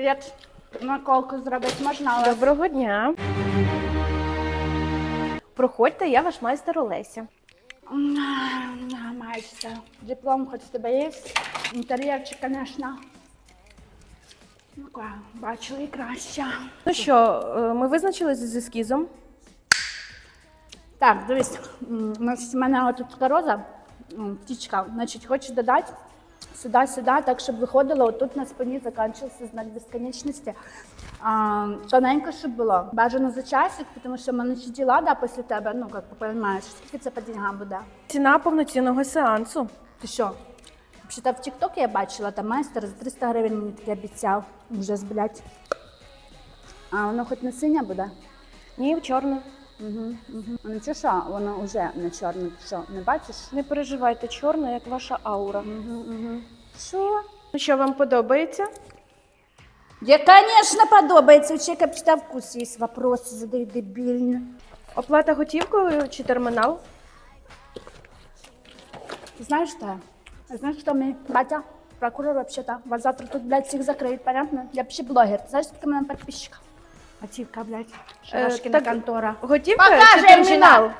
Привіт. Наколку зробити можна, але Доброго дня. Проходьте, я ваш майстер Олеся. М. Диплом хоч в тебе є. Інтер'єрчик, звісно. Ну, ка, бачили краще. Ну що, е, ми визначилися з ескізом. Так, дивись, м, у нас в мене тут роза, птічка, значить, хочу додати сюди, сюди, так, щоб виходило, отут на спині закінчився знак безконечності. А, тоненько, щоб було. Бажано за часик, тому що в мене ще діла, да, після тебе, ну, як ти розумієш, скільки це по деньгам буде. Ціна повноцінного сеансу. Ти що? Взагалі, в TikTok я бачила, там майстер за 300 гривень мені таке обіцяв. Ужас, блядь. А воно хоч не синє буде? Ні, в чорне. Угу, угу. А ну чи що, воно вже не чорне, ти що, не бачиш? Не переживайте, чорне, як ваша аура. Угу, угу. Що? Ну що, вам подобається? Я, конечно, подобається. У человека всегда вкус есть. Вопросы задают дебильно. Оплата готівкою чи термінал? Ты знаешь что? А Знаешь, что мне батя, прокурор вообще-то, вас завтра тут, блядь, всех закроет, понятно? Я вообще блогер. Ты знаешь, сколько у меня Готивка, блядь. Шарашкина контора. Готівка Покажи чи термінал? термінал.